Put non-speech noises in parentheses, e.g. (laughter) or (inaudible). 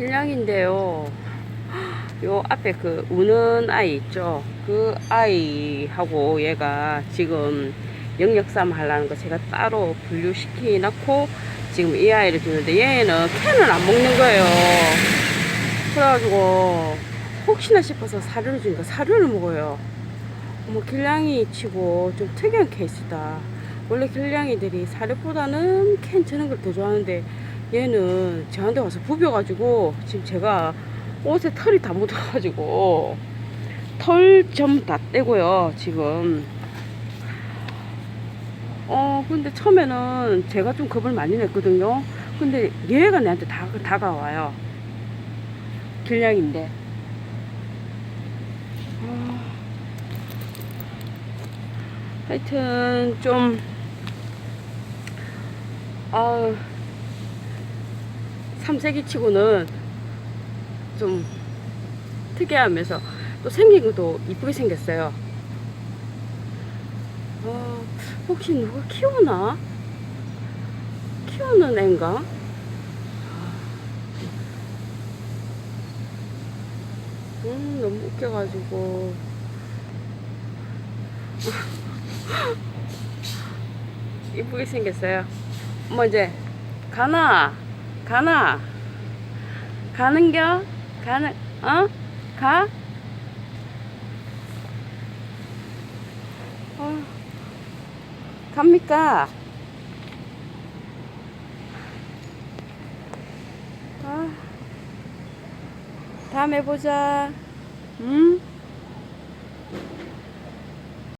길냥인데요. 요 앞에 그 우는 아이 있죠. 그 아이하고 얘가 지금 영역싸움 하려는 거 제가 따로 분류시키 놓고 지금 이 아이를 주는데 얘는 캔을 안 먹는 거예요. 그래가지고 혹시나 싶어서 사료를 주니까 사료를 먹어요. 뭐 길냥이 치고 좀 특이한 케이스다. 원래 길냥이들이 사료보다는 캔 주는 걸 더 좋아하는데 얘는 저한테 와서 부벼가지고 지금 제가 옷에 털이 다 묻어가지고 털 좀 다 떼고요 지금. 어 근데 처음에는 제가 좀 겁을 많이 냈거든요. 근데 얘가 내한테 다, 다가와요. 길냥인데. 아, 하여튼 좀 아, 삼색이 치고는 좀 특이하면서 또 생긴 것도 이쁘게 생겼어요. 어, 혹시 누가 키우나? 키우는 애인가? 음, 너무 웃겨가지고. (laughs) 이쁘게 생겼어요. 뭐 이제 가나 가나 가는겨 가는 어 가? 어, 갑니까? 아, 다음에 보자. 응?